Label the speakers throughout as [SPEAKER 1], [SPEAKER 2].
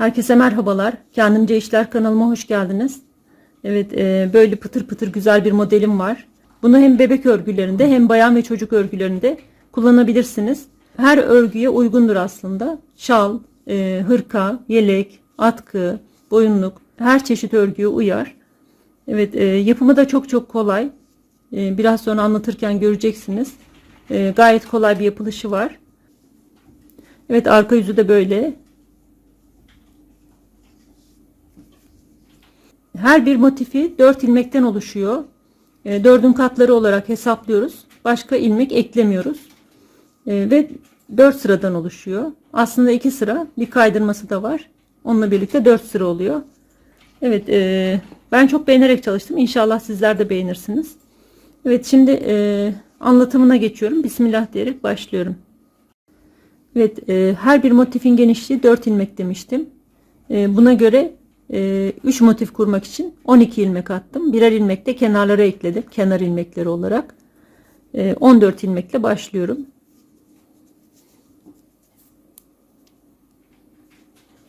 [SPEAKER 1] Herkese merhabalar. Kendimce İşler kanalıma hoş geldiniz. Evet, e, böyle pıtır pıtır güzel bir modelim var. Bunu hem bebek örgülerinde hem bayan ve çocuk örgülerinde kullanabilirsiniz. Her örgüye uygundur aslında. Şal, e, hırka, yelek, atkı, boyunluk her çeşit örgüye uyar. Evet, e, yapımı da çok çok kolay. E, biraz sonra anlatırken göreceksiniz. E, gayet kolay bir yapılışı var. Evet, arka yüzü de böyle. Her bir motifi 4 ilmekten oluşuyor. E, dördün katları olarak hesaplıyoruz. Başka ilmek eklemiyoruz. E, ve 4 sıradan oluşuyor. Aslında 2 sıra bir kaydırması da var. Onunla birlikte 4 sıra oluyor. Evet e, ben çok beğenerek çalıştım. İnşallah sizler de beğenirsiniz. Evet şimdi e, anlatımına geçiyorum. Bismillah diyerek başlıyorum. Evet e, her bir motifin genişliği 4 ilmek demiştim. E, buna göre 3 motif kurmak için 12 ilmek attım. Birer ilmek de kenarlara ekledim. Kenar ilmekleri olarak. 14 ilmekle başlıyorum.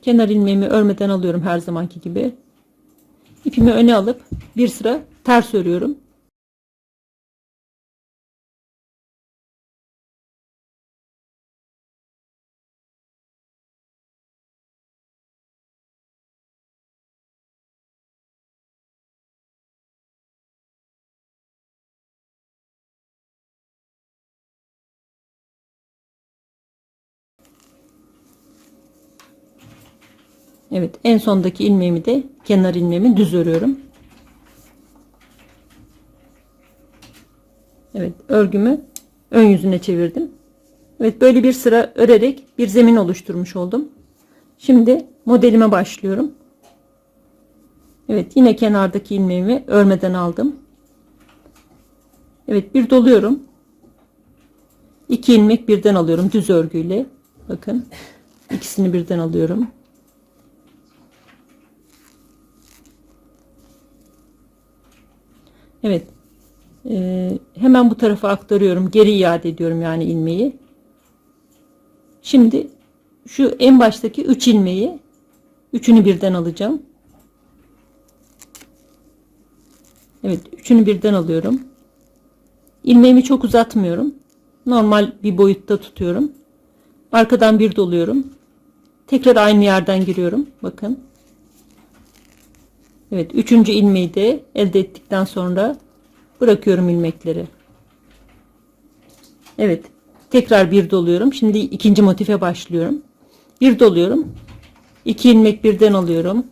[SPEAKER 1] Kenar ilmeğimi örmeden alıyorum her zamanki gibi. İpimi öne alıp bir sıra ters örüyorum. Evet en sondaki ilmeğimi de kenar ilmeğimi düz örüyorum. Evet örgümü ön yüzüne çevirdim. Evet böyle bir sıra örerek bir zemin oluşturmuş oldum. Şimdi modelime başlıyorum. Evet yine kenardaki ilmeğimi örmeden aldım. Evet bir doluyorum. İki ilmek birden alıyorum düz örgüyle. Bakın ikisini birden alıyorum. Evet. Ee, hemen bu tarafa aktarıyorum. Geri iade ediyorum yani ilmeği. Şimdi şu en baştaki 3 ilmeği üçünü birden alacağım. Evet, üçünü birden alıyorum. İlmeğimi çok uzatmıyorum. Normal bir boyutta tutuyorum. Arkadan bir doluyorum. Tekrar aynı yerden giriyorum. Bakın. Evet üçüncü ilmeği de elde ettikten sonra bırakıyorum ilmekleri. Evet tekrar bir doluyorum. Şimdi ikinci motife başlıyorum. Bir doluyorum. İki ilmek birden alıyorum.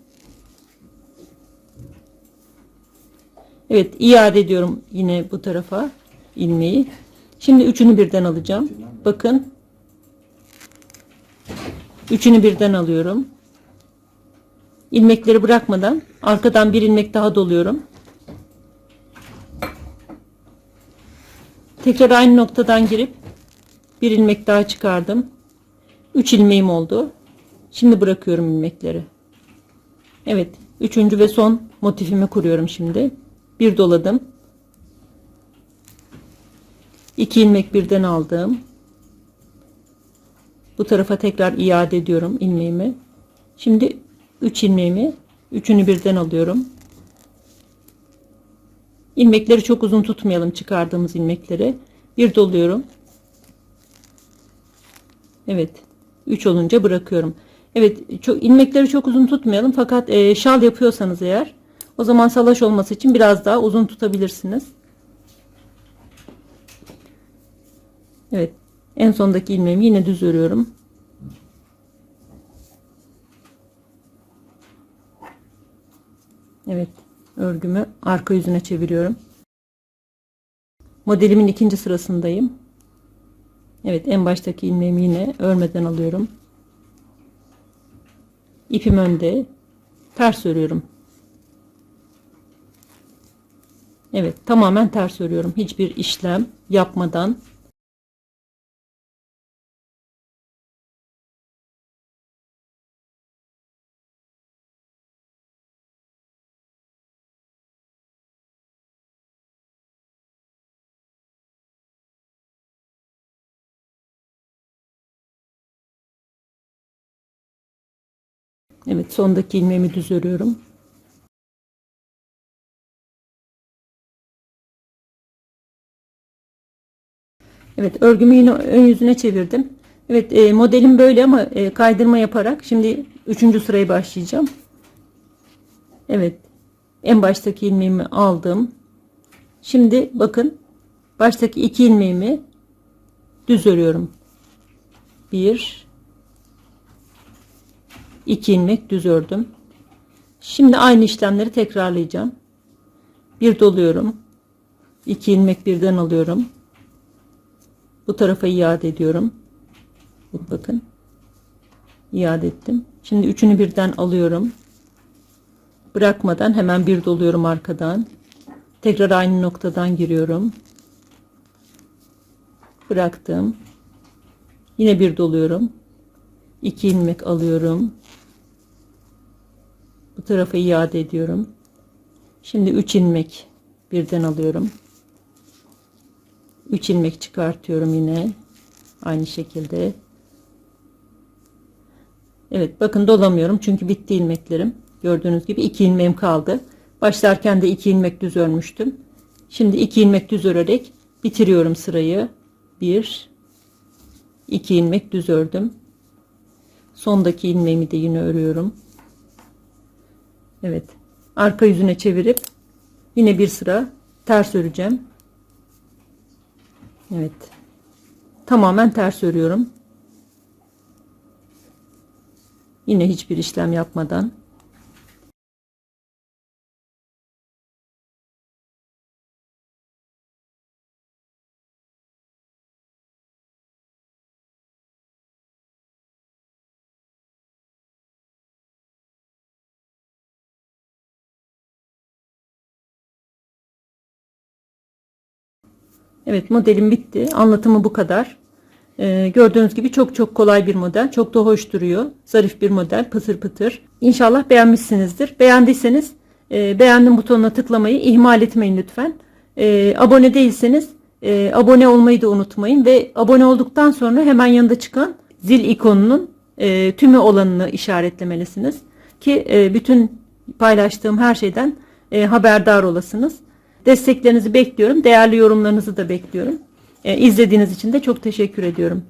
[SPEAKER 1] Evet iade ediyorum yine bu tarafa ilmeği. Şimdi üçünü birden alacağım. Bakın. Üçünü birden alıyorum ilmekleri bırakmadan arkadan bir ilmek daha doluyorum. Tekrar aynı noktadan girip bir ilmek daha çıkardım. 3 ilmeğim oldu. Şimdi bırakıyorum ilmekleri. Evet, üçüncü ve son motifimi kuruyorum şimdi. Bir doladım. 2 ilmek birden aldım. Bu tarafa tekrar iade ediyorum ilmeğimi. Şimdi 3 ilmeğimi üçünü birden alıyorum. İlmekleri çok uzun tutmayalım çıkardığımız ilmekleri. Bir doluyorum. Evet. 3 olunca bırakıyorum. Evet, çok ilmekleri çok uzun tutmayalım fakat e, şal yapıyorsanız eğer o zaman salaş olması için biraz daha uzun tutabilirsiniz. Evet. En sondaki ilmeğimi yine düz örüyorum. Evet örgümü arka yüzüne çeviriyorum. Modelimin ikinci sırasındayım. Evet en baştaki ilmeğimi yine örmeden alıyorum. İpim önde. Ters örüyorum. Evet tamamen ters örüyorum. Hiçbir işlem yapmadan Evet sondaki ilmeğimi düz örüyorum. Evet örgümü yine ön yüzüne çevirdim. Evet e, modelim böyle ama e, kaydırma yaparak şimdi üçüncü sırayı başlayacağım. Evet en baştaki ilmeğimi aldım. Şimdi bakın baştaki iki ilmeğimi düz örüyorum. Bir iki ilmek düz ördüm. Şimdi aynı işlemleri tekrarlayacağım. Bir doluyorum. iki ilmek birden alıyorum. Bu tarafa iade ediyorum. Bakın. iade ettim. Şimdi üçünü birden alıyorum. Bırakmadan hemen bir doluyorum arkadan. Tekrar aynı noktadan giriyorum. Bıraktım. Yine bir doluyorum. 2 ilmek alıyorum. Bu tarafa iade ediyorum. Şimdi 3 ilmek birden alıyorum. 3 ilmek çıkartıyorum yine. Aynı şekilde. Evet bakın dolamıyorum çünkü bitti ilmeklerim. Gördüğünüz gibi 2 ilmeğim kaldı. Başlarken de 2 ilmek düz örmüştüm. Şimdi 2 ilmek düz örerek bitiriyorum sırayı. 1 2 ilmek düz ördüm. Sondaki ilmeğimi de yine örüyorum. Evet. Arka yüzüne çevirip yine bir sıra ters öreceğim. Evet. Tamamen ters örüyorum. Yine hiçbir işlem yapmadan. Evet modelim bitti. Anlatımı bu kadar. Ee, gördüğünüz gibi çok çok kolay bir model. Çok da hoş duruyor. Zarif bir model. Pıtır pıtır. İnşallah beğenmişsinizdir. Beğendiyseniz e, beğendim butonuna tıklamayı ihmal etmeyin lütfen. E, abone değilseniz e, abone olmayı da unutmayın. Ve abone olduktan sonra hemen yanında çıkan zil ikonunun e, tümü olanını işaretlemelisiniz. Ki e, bütün paylaştığım her şeyden e, haberdar olasınız. Desteklerinizi bekliyorum. Değerli yorumlarınızı da bekliyorum. E, izlediğiniz için de çok teşekkür ediyorum.